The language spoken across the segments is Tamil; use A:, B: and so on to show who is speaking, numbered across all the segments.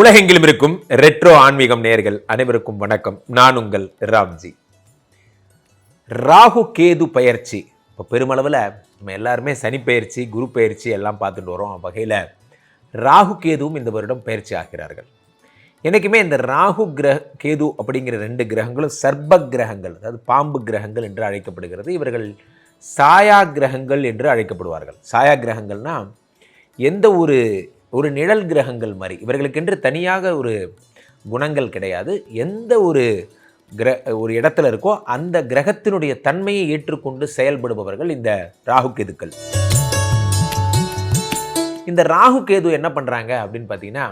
A: உலகெங்கிலும் இருக்கும் ரெட்ரோ ஆன்மீகம் நேர்கள் அனைவருக்கும் வணக்கம். நான் உங்கள் ராம்ஜி. ராகு கேது பயிற்சி. இப்போ பெருமளவில் நம்ம எல்லாருமே சனி பயிற்சி குரு பயிற்சி எல்லாம் பார்த்துட்டு வரோம். வகையில் ராகு கேதுவும் இந்த வருடம் பயிற்சி ஆகிறார்கள். என்றைக்குமே இந்த ராகு கிரக கேது அப்படிங்கிற ரெண்டு கிரகங்களும் சர்ப்ப கிரகங்கள் அதாவது பாம்பு கிரகங்கள் என்று அழைக்கப்படுகிறது. இவர்கள் சாயா கிரகங்கள் என்று அழைக்கப்படுவார்கள். சாயா கிரகங்கள்னா எந்த ஒரு ஒரு நிழல் கிரகங்கள் மாதிரி. இவர்களுக்கென்று தனியாக ஒரு குணங்கள் கிடையாது. எந்த ஒரு கிர ஒரு இடத்துல இருக்கோ அந்த கிரகத்தினுடைய தன்மையை ஏற்றுக்கொண்டு செயல்படுபவர்கள் இந்த ராகு கேதுக்கள். இந்த ராகு கேது என்ன பண்ணுறாங்க அப்படின்னு பார்த்தீங்கன்னா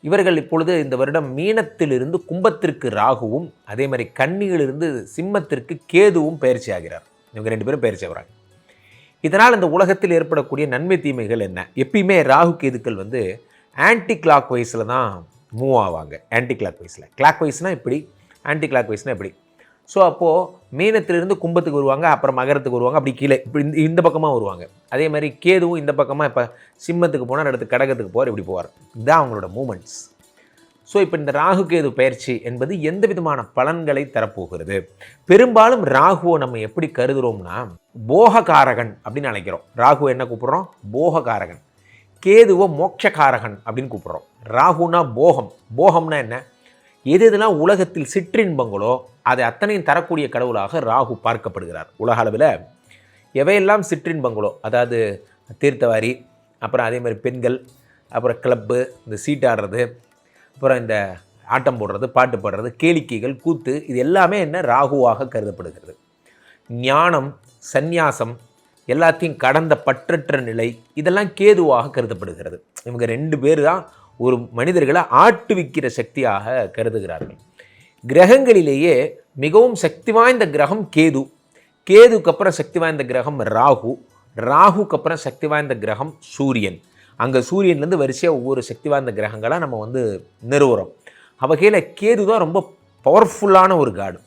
A: இவர்கள் இப்பொழுது இந்த வருடம் மீனத்திலிருந்து கும்பத்திற்கு ராகுவும் அதே மாதிரி கன்னியிலிருந்து சிம்மத்திற்கு கேதுவும் பயிற்சி ஆகிறார். இவங்க ரெண்டு பேரும் பயிற்சி ஆகிறாங்க. இதனால் இந்த உலகத்தில் ஏற்படக்கூடிய நன்மை தீமைகள் என்ன? எப்பயுமே ராகு கேதுக்கள் வந்து ஆன்டி கிளாக் வைஸில் தான் மூவ் ஆவாங்க. ஆன்டி கிளாக் வைஸில் கிளாக் வைஸ்னால் இப்படி ஆன்டி கிளாக் வைஸ்னால் இப்படி. ஸோ அப்போது மீனத்திலிருந்து கும்பத்துக்கு வருவாங்க அப்புறம் மகரத்துக்கு வருவாங்க அப்படி கீழே இப்படி இந்த இந்த பக்கமாக வருவாங்க. அதே மாதிரி கேதுவும் இந்த பக்கமாக இப்போ சிம்மத்துக்கு போனால் அடுத்து கடகத்துக்கு போவார் இப்படி போவார். இதுதான் அவங்களோட மூமெண்ட்ஸ் ஸோ இப்போ இந்த ராகு கேது பயிற்சி என்பது எந்த விதமான பலன்களை தரப்போகிறது? பெரும்பாலும் ராகுவை நம்ம எப்படி கருதுகிறோம்னா போககாரகன் அப்படின்னு அழைக்கிறோம். ராகு என்ன கூப்பிட்றோம்? போககாரகன் கேதுவை மோட்சகாரகன் அப்படின்னு கூப்பிட்றோம். ராகுனா போகம். போகம்னா என்ன? எது எதெல்லாம் உலகத்தில் சிற்றின்பங்களோ அதை அத்தனையும் தரக்கூடிய கடவுளாக ராகு பார்க்கப்படுகிறார். உலக அளவில் எவையெல்லாம் சிற்றின்பங்களோ அதாவது தீர்த்தவாரி அப்புறம் அதே மாதிரி பெண்கள் அப்புறம் கிளப்பு இந்த சீட்டாடுறது அப்புறம் இந்த ஆட்டம் போடுறது பாட்டு பாடுறது கேளிக்கைகள் கூத்து இது எல்லாமே என்ன? ராகுவாக கருதப்படுகிறது. ஞானம் சந்நியாசம் எல்லாத்தையும் கடந்த பற்றற்ற நிலை இதெல்லாம் கேதுவாக கருதப்படுகிறது. இவங்க ரெண்டு பேர் தான் ஒரு மனிதர்களை ஆட்டுவிக்கிற சக்தியாக கருதுகிறார்கள். கிரகங்களிலேயே மிகவும் சக்தி வாய்ந்த கிரகம் கேது. கேதுக்கு அப்புறம் சக்தி வாய்ந்த கிரகம் ராகு. ராகுக்கு அப்புறம் சக்தி வாய்ந்த கிரகம் சூரியன். அங்கே சூரியன்லேருந்து வரிசையாக ஒவ்வொரு சக்தி வாய்ந்த கிரகங்களாக நம்ம வந்து நிறுவுறோம். வகையில் கேது தான் ரொம்ப பவர்ஃபுல்லான ஒரு காடு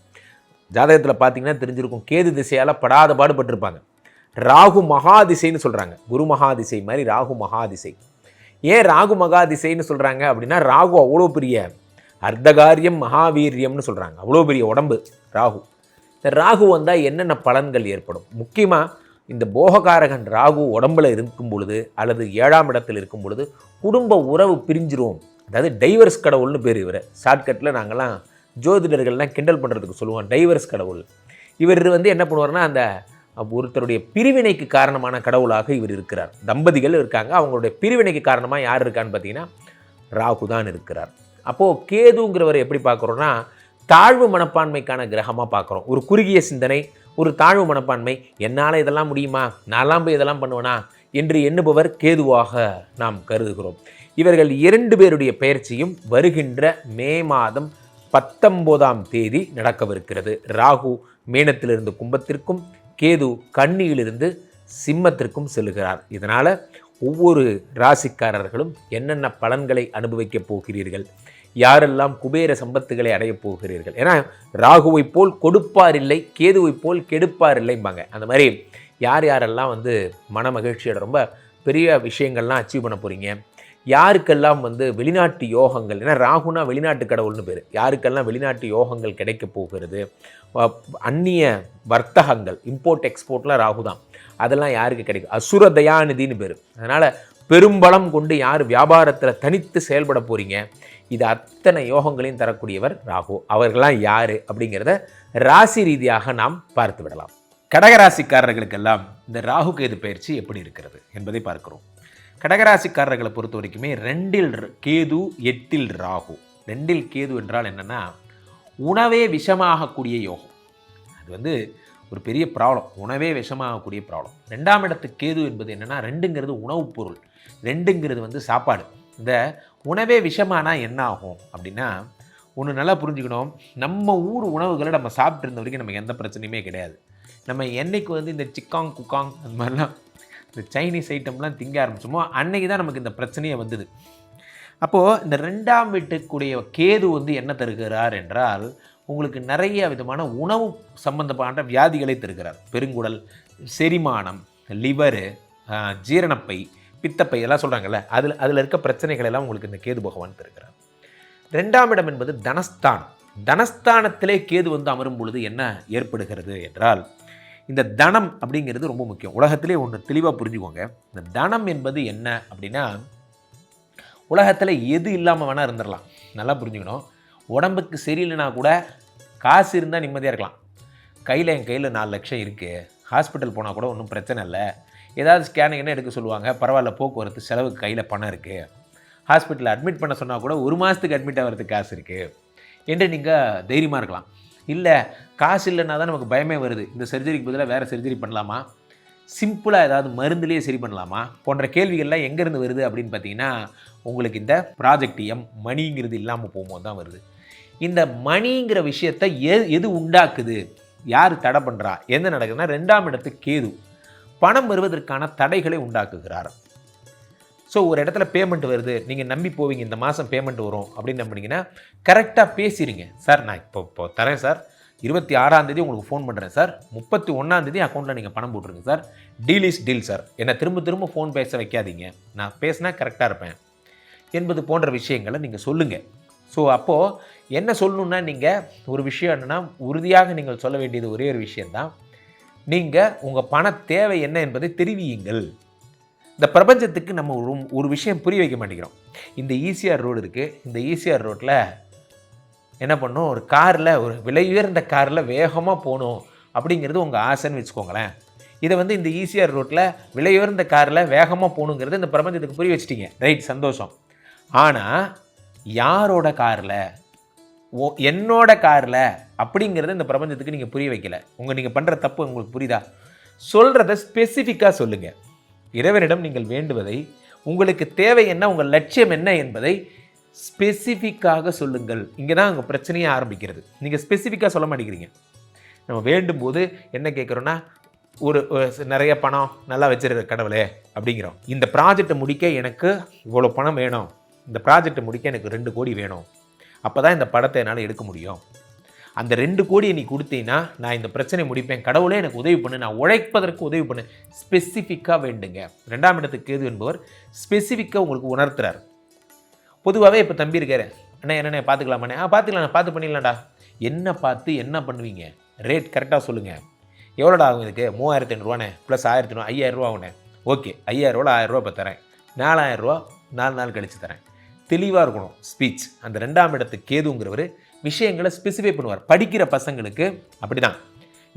A: ஜாதகத்தில் பார்த்தீங்கன்னா தெரிஞ்சிருக்கும் கேது திசையால் படாத பாடுபட்டிருப்பாங்க. ராகு மகாதிசைன்னு சொல்கிறாங்க குரு மகாதிசை மாதிரி ராகு மகாதிசை. ஏன் ராகு மகாதிசைன்னு சொல்கிறாங்க அப்படின்னா ராகு அவ்வளோ பெரிய அர்த்தகாரியம் மகாவீரியம்னு சொல்கிறாங்க அவ்வளோ பெரிய உடம்பு ராகு. இந்த ராகு வந்தால் என்னென்ன பலன்கள் ஏற்படும்? முக்கியமாக இந்த போககாரகன் ராகு உடம்புல இருக்கும் பொழுது அல்லது ஏழாம் இடத்தில் இருக்கும் பொழுது குடும்ப உறவு பிரிஞ்சிரும். அதாவது டைவர்ஸ் கடவுள்னு பேர் இவர். ஷார்ட்கட்டில் நாங்கள்லாம் ஜோதிடர்கள்லாம் கிண்டல் பண்ணுறதுக்கு சொல்லுவோம் டைவர்ஸ் கடவுள். இவர் வந்து என்ன பண்ணுவார்னா அந்த ஒருத்தருடைய பிரிவினைக்கு காரணமான கடவுளாக இவர் இருக்கிறார். தம்பதிகள் இருக்காங்க அவங்களுடைய பிரிவினைக்கு காரணமாக யார் இருக்கான்னு பார்த்தீங்கன்னா ராகு தான் இருக்கிறார். அப்போது கேதுங்கிறவர் எப்படி பார்க்குறோன்னா தாழ்வு மனப்பான்மைக்கான கிரகமாக பார்க்குறோம். ஒரு குறுகிய சிந்தனை ஒரு தாழ்வு மனப்பான்மை. என்னால் இதெல்லாம் முடியுமா? நான்லாம் போய் இதெல்லாம் பண்ணுவேனா? என்று எண்ணுபவர் கேதுவாக நாம் கருதுகிறோம். இவர்கள் இரண்டு பேருடைய பயிற்சியும் வருகின்ற மே மாதம் பத்தொம்போதாம் தேதி நடக்கவிருக்கிறது. ராகு மேனத்திலிருந்து கும்பத்திற்கும் கேது கன்னியிலிருந்து சிம்மத்திற்கும் செல்கிறார் இதனால் ஒவ்வொரு ராசிக்காரர்களும் என்னென்ன பலன்களை அனுபவிக்கப் போகிறீர்கள்? யாரெல்லாம் குபேர சம்பத்துகளை அடையப் போகிறீர்கள்? ஏன்னா ராகுவை போல் கொடுப்பார் இல்லை கேதுவை போல் கெடுப்பார் இல்லைம்பாங்க அந்த மாதிரி யார் யாரெல்லாம் வந்து மன மகிழ்ச்சியோட ரொம்ப பெரிய விஷயங்கள்லாம் அச்சீவ் பண்ண போகிறீங்க யாருக்கெல்லாம் வந்து வெளிநாட்டு யோகங்கள் ஏன்னா ராகுனா வெளிநாட்டு கடவுள்னு பேர். யாருக்கெல்லாம் வெளிநாட்டு யோகங்கள் கிடைக்க போகிறது? அந்நிய வர்த்தகங்கள் இம்போர்ட் எக்ஸ்போர்ட்லாம் ராகு தான் அதெல்லாம் யாருக்கு கிடைக்கும்? அசுர தயாநிதினு பேர். அதனால் பெரும்பலம் கொண்டு யார் வியாபாரத்தில் தனித்து செயல்பட போகிறீங்க இது அத்தனை யோகங்களையும் தரக்கூடியவர் ராகு. அவர்கள்லாம் யார் அப்படிங்கிறத ராசி ரீதியாக நாம் பார்த்து விடலாம். கடகராசிக்காரர்களுக்கெல்லாம் இந்த ராகு கேது பயிற்சி எப்படி இருக்கிறது என்பதை பார்க்கிறோம். கடகராசிக்காரர்களை பொறுத்த வரைக்குமே ரெண்டில் கேது எட்டில் ராகு. ரெண்டில் கேது என்றால் என்னென்னா உணவே விஷமாகக்கூடிய யோகம். அது வந்து ஒரு பெரிய ப்ராப்ளம் உணவே விஷமாகக்கூடிய ப்ராப்ளம் ரெண்டாம் இடத்து கேது என்பது என்னென்னா ரெண்டுங்கிறது உணவுப் பொருள். ரெண்டுங்கிறது வந்து சாப்பாடு. இந்த உணவே விஷமானா என்ன ஆகும் அப்படின்னா ஒன்று நல்லா புரிஞ்சுக்கணும். நம்ம ஊர் உணவுகளை நம்ம சாப்பிட்டு இருந்த வரைக்கும் நமக்கு எந்த பிரச்சனையுமே கிடையாது. நம்ம என்னைக்கு வந்து இந்த சிக்காங் குக்காங் அந்த மாதிரிலாம் இந்த சைனீஸ் ஐட்டம்லாம் திங்க ஆரம்பிச்சோமோ அன்னைக்கு தான் நமக்கு இந்த பிரச்சனையே வந்தது. அப்போது இந்த ரெண்டாம் வீட்டுக்குடைய கேது வந்து என்ன தருகிறார் என்றால் உங்களுக்கு நிறைய விதமான உணவு சம்பந்தப்பட்ட வியாதிகளை தருகிறார். பெருங்குடல் செரிமானம் லிவரு ஜீரணப்பை பித்தப்பை எல்லாம் சொல்கிறாங்கல்ல அதில் அதில் இருக்க பிரச்சனைகள் எல்லாம் உங்களுக்கு இந்த கேது பகவான் தருகிறார். ரெண்டாம் இடம் என்பது தனஸ்தானம். தனஸ்தானத்திலே கேது வந்து அமரும் பொழுது என்ன ஏற்படுகிறது என்றால் இந்த தனம் அப்படிங்கிறது ரொம்ப முக்கியம். உலகத்திலே ஒன்று தெளிவாக புரிஞ்சுக்கோங்க. இந்த தனம் என்பது என்ன அப்படின்னா உலகத்தில் எது இல்லாமல் வேணால் இருந்துடலாம் நல்லா புரிஞ்சுக்கணும். உடம்புக்கு சரியில்லைனா கூட காசு இருந்தால் நிம்மதியாக இருக்கலாம். கையில் என் கையில் நாலு லட்சம் இருக்குது ஹாஸ்பிட்டல் போனால் கூட ஒன்றும் பிரச்சனை இல்லை. ஏதாவது ஸ்கேனிங் என்ன எடுக்க சொல்லுவாங்க. பரவாயில்ல போக்குவரத்து செலவுக்கு கையில் பணம் இருக்குது ஹாஸ்பிட்டலில் அட்மிட் பண்ண சொன்னால் கூட ஒரு மாதத்துக்கு அட்மிட் ஆகிறதுக்கு காசு இருக்குது என்று நீங்கள் தைரியமாக இருக்கலாம். இல்லை காசு இல்லைன்னா தான் நமக்கு பயமே வருது. இந்த சர்ஜரிக்கு பதிலாக வேறு சர்ஜரி பண்ணலாமா? சிம்பிளாக ஏதாவது மருந்துலேயே சரி பண்ணலாமா? போன்ற கேள்விகள்லாம் எங்கேருந்து வருது அப்படின்னு பார்த்தீங்கன்னா உங்களுக்கு இந்த ப்ராஜெக்ட் எம் மணிங்கிறது இல்லாமல் போகும்போது தான் வருது. இந்த மணிங்கிற விஷயத்தை எ எது உண்டாக்குது? யார் தடை பண்ணுறா என்ன நடக்குதுன்னா ரெண்டாம் இடத்து கேது பணம் வருவதற்கான தடைகளை உண்டாக்குகிறார். ஸோ ஒரு இடத்துல பேமெண்ட் வருது நீங்கள் நம்பி போவீங்க இந்த மாதம் பேமெண்ட் வரும் அப்படின்னு நம்பினீங்கன்னா கரெக்டாக பேசிடுங்க சார் நான் இப்போ இப்போ தரேன் சார். இருபத்தி ஆறாந்தேதி உங்களுக்கு ஃபோன் பண்ணுறேன் சார். முப்பத்தி ஒன்றாந்தேதி அக்கௌண்ட்டில் நீங்கள் பணம் போட்டுருங்க sir. Deal is deal sir என்னை திரும்ப திரும்ப ஃபோன் பேச வைக்காதீங்க. நான் பேசினா கரெக்டாக இருப்பேன். என்பது போன்ற விஷயங்களை நீங்கள் சொல்லுங்கள் ஸோ அப்போது என்ன சொல்லணுன்னா நீங்கள் ஒரு விஷயம் என்னென்னா உறுதியாக நீங்கள் சொல்ல வேண்டியது ஒரே ஒரு விஷயந்தான் நீங்கள் உங்கள் பண தேவை என்ன என்பதை தெரிவியுங்கள். இந்த பிரபஞ்சத்துக்கு நம்ம ஒரு ஒரு விஷயம் புரிய வைக்க மாட்டேங்கிறோம். இந்த ஈசிஆர் ரோடு இருக்குது இந்த ஈசிஆர் ரோட்டில் என்ன பண்ணும் ஒரு காரில் ஒரு விலை உயர்ந்த காரில் வேகமாக போகணும் அப்படிங்கிறது உங்கள் ஆசைன்னு வச்சுக்கோங்களேன். இதை வந்து இந்த ஈசிஆர் ரோட்டில் விலை உயர்ந்த காரில் வேகமாக போகணுங்கிறது இந்த பிரபஞ்சத்துக்கு புரிய வச்சிட்டீங்க. ரைட் சந்தோஷம். ஆனால் யாரோட காரில்? ஓ என்னோட காரில் அப்படிங்கிறத இந்த பிரபஞ்சத்துக்கு நீங்கள் புரிய வைக்கல. உங்கள் நீங்கள் பண்ணுற தப்பு உங்களுக்கு புரியுதா? சொல்கிறத ஸ்பெசிஃபிக்காக சொல்லுங்கள் இறைவனிடம் நீங்கள் வேண்டுவதை உங்களுக்கு தேவை என்ன உங்கள் லட்சியம் என்ன என்பதை ஸ்பெசிஃபிக்காக சொல்லுங்கள். இங்கே தான் உங்கள் பிரச்சனையே ஆரம்பிக்கிறது. நீங்கள் ஸ்பெசிஃபிக்காக சொல்ல மாட்டேங்கிறீங்க. நம்ம வேண்டும் போது என்ன கேட்குறோன்னா ஒரு ஒரு நிறைய பணம் நல்லா வச்சிருக்க கடவுளே அப்படிங்கிறோம். இந்த ப்ராஜெக்டை முடிக்க எனக்கு இவ்வளோ பணம் வேணும். இந்த ப்ராஜெக்டை முடிக்க எனக்கு ரெண்டு கோடி வேணும். அப்போ தான் இந்த படத்தை என்னால் எடுக்க முடியும். அந்த ரெண்டு கோடியை நீ கொடுத்தீங்கன்னா நான் இந்த பிரச்சனை முடிப்பேன். கடவுளே எனக்கு உதவி பண்ணு. நான் உழைப்பதற்கு உதவி பண்ணு. ஸ்பெசிஃபிக்காக வேண்டுங்க. ரெண்டாம் இடத்துக்கு கேது என்பவர் ஸ்பெசிஃபிக்காக உங்களுக்கு உணர்த்துறார். பொதுவாகவே இப்போ தம்பி இருக்காரு. அண்ணா என்னண்ணே பார்த்துக்கலாமாண்ணே? ஆ பார்த்துக்கலாம். பார்த்து பண்ணிடலாம்டா. என்ன பார்த்து என்ன பண்ணுவீங்க? ரேட் கரெக்டாக சொல்லுங்கள் எவ்வளோடா ஆகும் இதுக்கு? மூவாயிரத்தி ஐநூறுவாண்ணே ப்ளஸ் ஆயிரத்தி ஐநூறு ஐயாயிரரூவா ஆகுண்ணே. ஓகே ஐயாயிரரூவா ஆயிரரூவா இப்போ தரேன். நாலாயிரரூவா நாலு நாள் கழித்து தரேன். தெளிவாக இருக்கணும். ஸ்பீச் அந்த ரெண்டாம் இடத்து கேதுங்கிறவர் விஷயங்களை ஸ்பெசிஃபை பண்ணுவார். படிக்கிற பசங்களுக்கு அப்படி தான்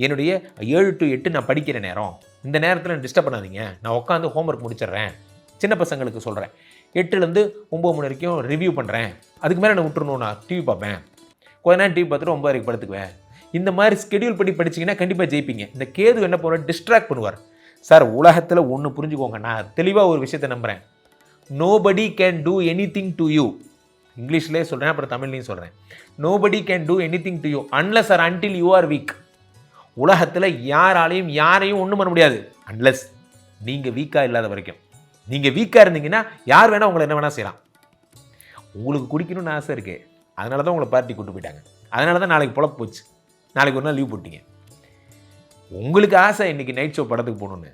A: என்னுடைய ஏழு டு எட்டு நான் படிக்கிற நேரம். இந்த நேரத்தில் டிஸ்டர்ப் பண்ணாதீங்க. நான் உட்காந்து ஹோம்ஒர்க் முடிச்சிடுறேன். சின்ன பசங்களுக்கு சொல்கிறேன் எட்டுலேருந்து ஒம்பது மணி வரைக்கும் ரிவ்யூ பண்ணுறேன் அதுக்கு மேலே நான் விட்டுருணும் நான் டிவி பார்ப்பேன். கொஞ்ச நேரம் டிவி பார்த்துட்டு ஒம்பது வரைக்கும் படுத்துக்குவேன். இந்த மாதிரி ஸ்கெடியூல் பண்ணி படிச்சிங்கன்னா கண்டிப்பாக ஜெயிப்பீங்க. இந்த கேது என்ன பண்ணுவார்? டிஸ்ட்ராக்ட் பண்ணுவார். சார் உலகத்தில் ஒன்று புரிஞ்சுக்கோங்க. நான் தெளிவாக ஒரு விஷயத்தை நம்புகிறேன் nobody can do anything to you இங்கிலீஷ்லேயே சொல்கிறேன் அப்புறம் தமிழ்லையும் சொல்கிறேன் nobody can do anything to you unless or until you are weak உலகத்தில் யாராலையும் யாரையும் ஒன்றும் பண்ண முடியாது. அன்லஸ் நீங்கள் வீக்காக இல்லாத வரைக்கும். நீங்கள் வீக்காக இருந்தீங்கன்னா யார் வேணால் உங்களை என்ன வேணால் செய்யலாம். உங்களுக்கு குடிக்கணும்னு ஆசை இருக்குது அதனால தான் உங்களை பார்ட்டி கூட்டு போயிட்டாங்க. அதனால தான் நாளைக்கு பொழப்பு போச்சு. நாளைக்கு ஒரு நாள் லீவ் போட்டீங்க. உங்களுக்கு ஆசை இன்றைக்கி நைட் ஷோ படத்துக்கு போகணுன்னு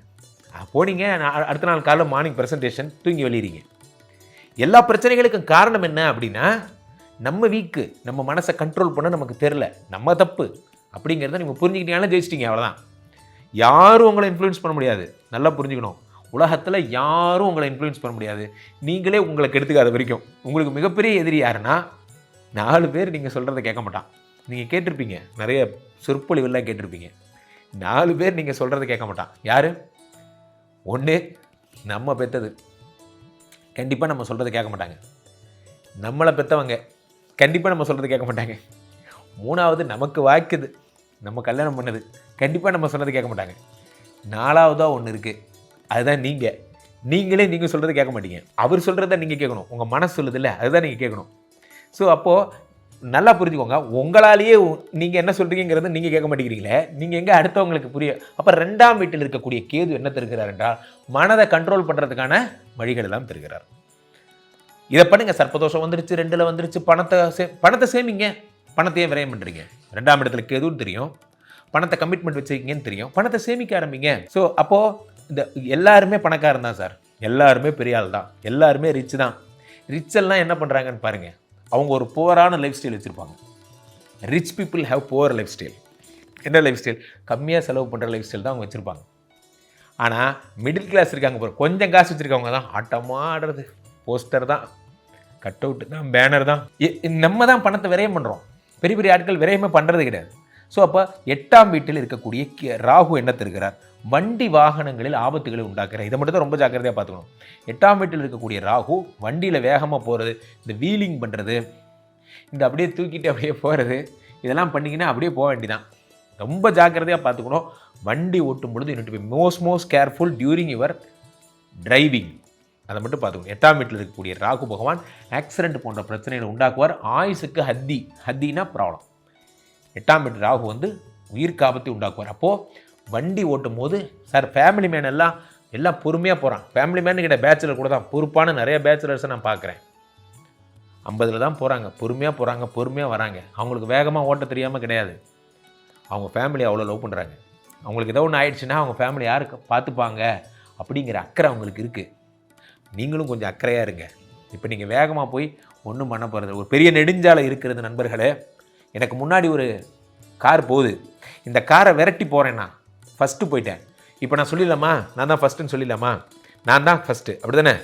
A: போனீங்க. அடுத்த நாள் காலையில் மார்னிங் ப்ரெசன்டேஷன் தூங்கி வெளியிறீங்க. எல்லா பிரச்சனைகளுக்கும் காரணம் என்ன அப்படின்னா நம்ம வீக்கு நம்ம மனசை கண்ட்ரோல் பண்ண நமக்கு தெரில நம்ம தப்பு அப்படிங்கிறத நீங்கள் புரிஞ்சுக்கிட்டீங்கன்னா ஜெயிச்சிட்டிங்க அவ்வளோதான் யாரும் உங்களை இன்ஃப்ளூயன்ஸ் பண்ண முடியாது. நல்லா புரிஞ்சுக்கணும். உலகத்தில் யாரும் உங்களை இன்ஃப்ளூயன்ஸ் பண்ண முடியாது. நீங்களே உங்களை கெடுத்துக்காத வரைக்கும். உங்களுக்கு மிகப்பெரிய எதிரி யாருன்னா நாலு பேர் நீங்கள் சொல்கிறத கேட்க மாட்டான். நீங்கள் கேட்டிருப்பீங்க. நிறைய சொற்பொழிவெல்லாம் கேட்டிருப்பீங்க. நாலு பேர் நீங்கள் சொல்கிறத கேட்க மாட்டான். யார்? ஒன்று நம்ம பெற்றது கண்டிப்பாக நம்ம சொல்கிறத கேட்க மாட்டாங்க. நம்மளை பெற்றவங்க கண்டிப்பாக நம்ம சொல்கிறது கேட்க மாட்டாங்க. மூணாவது நமக்கு வாய்க்குது. நம்ம கல்யாணம் பண்ணது கண்டிப்பாக நம்ம சொல்கிறது கேட்க மாட்டாங்க. நாலாவதாக ஒன்று இருக்குது அதுதான் நீங்கள் நீங்களே நீங்கள் சொல்கிறது கேட்க மாட்டீங்க. அவர் சொல்கிறத நீங்கள் கேட்கணும். உங்கள் மனசு சொல்லுது இல்லை அதுதான் நீங்கள் கேட்கணும். ஸோ அப்போது நல்லா புரிஞ்சுக்கோங்க. உங்களாலேயே நீங்கள் என்ன சொல்கிறீங்கிறது நீங்கள் கேட்க மாட்டேங்கிறீங்களே. நீங்கள் எங்கே அடுத்தவங்களுக்கு புரிய அப்போ ரெண்டாம் வீட்டில் இருக்கக்கூடிய கேது என்ன தருகிறார் என்றால் மனதை கண்ட்ரோல் பண்ணுறதுக்கான வழிகள் எல்லாம் தருகிறார். இதை பண்ணுங்க சர்ப்பதோஷம் வந்துருச்சு ரெண்டில் வந்துருச்சு பணத்தை சே பணத்தை சேமிங்க. பணத்தையே விரயம் பண்ணுறீங்க ரெண்டாம் இடத்துல கேதுன்னு தெரியும். பணத்தை கமிட்மெண்ட் வச்சுருக்கீங்கன்னு தெரியும். பணத்தை சேமிக்க ஆரம்பிங்க. ஸோ அப்போது இந்த எல்லாருமே பணக்காரன் தான் சார். எல்லாருமே பெரிய ஆள் தான். எல்லாருமே ரிச் தான். ரிச்செல்லாம் என்ன பண்ணுறாங்கன்னு பாருங்கள் அவங்க ஒரு புவரான லைஃப் ஸ்டைல் வச்சுருப்பாங்க. Rich people have poor lifestyle என்ன லைஃப் ஸ்டைல் கம்மியாக செலவு பண்ணுற லைஃப் ஸ்டைல் தான் அவங்க வச்சுருப்பாங்க. ஆனால் மிடில் கிளாஸ் இருக்காங்க பாரு கொஞ்சம் காசு வச்சுருக்கவங்க தான் ஆட்டமாக ஆடுறது. போஸ்டர் தான் கட் அவுட்டு தான் பேனர் தான். நம்ம தான் பணத்தை விரயம் பண்ணுறோம் பெரிய பெரிய ஆட்கள் விரயமே பண்ணுறது கிடையாது. ஸோ அப்போ எட்டாம் வீட்டில் இருக்கக்கூடிய ராகு என்ன தருகிறார்? வண்டி வாகனங்களில் ஆபத்துகளை உண்டாக்குறார். இதை மட்டும் தான் ரொம்ப ஜாக்கிரதையாக பார்த்துக்கணும். எட்டாம் வீட்டில் இருக்கக்கூடிய ராகு வண்டியில் வேகமாக போகிறது இந்த வீலிங் பண்ணுறது இந்த அப்படியே தூக்கிட்டு அப்படியே போகிறது இதெல்லாம் பண்ணிங்கன்னா அப்படியே போக வேண்டிதான். ரொம்ப ஜாக்கிரதையாக பார்த்துக்கணும். வண்டி ஓட்டும் பொழுது you need be most most careful during your driving அதை மட்டும் பார்த்துக்கணும். எட்டாம் வீட்டில் இருக்கக்கூடிய ராகு பகவான் ஆக்சிடென்ட் போன்ற பிரச்சனைகளை உண்டாக்குவார். ஆயுசுக்கு ஹத்தி ஹத்தினா ப்ராப்ளம் எட்டாம் வீட்டு ராகு வந்து உயிருக்கு ஆபத்தை உண்டாக்குவார். அப்போது வண்டி ஓட்டும் போது சார் ஃபேமிலி மேன் எல்லாம் எல்லாம் பொறுமையாக போகிறான் ஃபேமிலி மேன் கிட்ட பேச்சுலர் கூட தான். பொறுப்பான நிறைய பேச்சுலர்ஸை நான் பார்க்குறேன். ஐம்பதில் தான் போகிறாங்க பொறுமையாக போகிறாங்க பொறுமையாக வராங்க. அவங்களுக்கு வேகமாக ஓட்ட தெரியாமல் கிடையாது. அவங்க ஃபேமிலி அவ்வளோ லவ் பண்ணுறாங்க அவங்களுக்கு ஏதோ ஒன்று ஆயிடுச்சுன்னா அவங்க ஃபேமிலி யாருக்கு? பார்த்துப்பாங்க. அப்படிங்கிற அக்கறை அவங்களுக்கு இருக்குது நீங்களும் கொஞ்சம் அக்கறையாக இருங்க. இப்போ நீங்கள் வேகமாக போய் ஒன்றும் பண்ண போகிறது ஒரு பெரிய நெடுஞ்சாலை இருக்கிறது நண்பர்களே. எனக்கு முன்னாடி ஒரு கார் போகுது. இந்த காரை விரட்டி போகிறேன்னா ஃபஸ்ட்டு போயிட்டேன். இப்போ நான் சொல்லிடலாமா? நான் தான் ஃபஸ்ட்டுன்னு சொல்லிடலாமா? நான் தான் ஃபஸ்ட்டு அப்படி தானே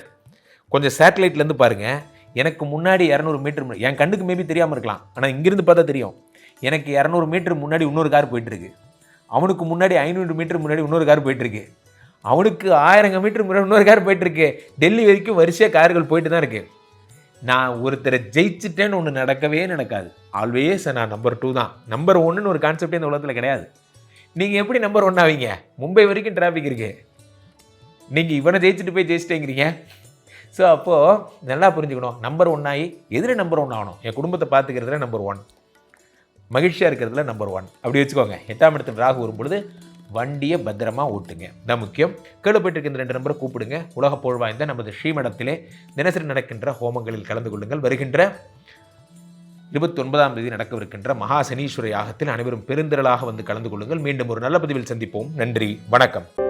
A: கொஞ்சம் சேட்டலைட்லேருந்து பாருங்கள் எனக்கு முன்னாடி இரநூறு மீட்டர் என் கண்ணுக்கு மேபி தெரியாமல் இருக்கலாம். ஆனால் இங்கேருந்து பார்த்தா தெரியும். எனக்கு இரநூறு மீட்டர் முன்னாடி இன்னொரு கார் போயிட்டுருக்கு அவனுக்கு முன்னாடி ஐநூறு மீட்டர் முன்னாடி இன்னொரு கார் போயிட்டுருக்கு அவனுக்கு ஆயிரம் மீட்டர் முன்னாடி இன்னொரு கார் போயிட்டுருக்கு டெல்லி வரைக்கும் வரிசையாக கார்கள் போயிட்டு தான் இருக்குது நான் ஒருத்தரை ஜெயிச்சிட்டேன்னு ஒன்று நடக்கவே நடக்காது. ஆல்வேஸ் நான் நம்பர் டூ தான். நம்பர் ஒன்றுன்னு ஒரு கான்செப்டே இந்த உலகத்தில் கிடையாது. நீங்கள் எப்படி நம்பர் ஒன் ஆவீங்க? மும்பை வரைக்கும் டிராஃபிக் இருக்குது நீங்கள் இவனை ஜெயிச்சுட்டு போய் ஜெயிச்சிட்டேங்கிறீங்க. ஸோ அப்போது நல்லா புரிஞ்சுக்கணும். நம்பர் ஒன் ஆகி எதில் நம்பர் ஒன் ஆகணும்? என் குடும்பத்தை பார்த்துக்கிறதுல நம்பர் ஒன் மகிழ்ச்சியாக இருக்கிறதுல நம்பர் ஒன் அப்படி வச்சுக்கோங்க. எட்டாம் இடத்துல ராகு வரும்பொழுது வண்டியை பத்திரமா ஓட்டுங்க. தான் முக்கியம். கேள்விப்பட்டு இருக்க ரெண்டு நம்பரை கூப்பிடுங்க. உலக புகழ்வாய்ந்த நமது ஸ்ரீமடத்திலே தினசரி நடக்கின்ற ஹோமங்களில் கலந்து கொள்ளுங்கள். வருகின்ற இருபத்தி ஒன்பதாம் தேதி நடக்கவிருக்கின்ற மகா சனீஸ்வர யாகத்தில் அனைவரும் பெருந்திரளாக வந்து கலந்து கொள்ளுங்கள். மீண்டும் ஒரு நல்ல பதிவில் சந்திப்போம். நன்றி. வணக்கம்.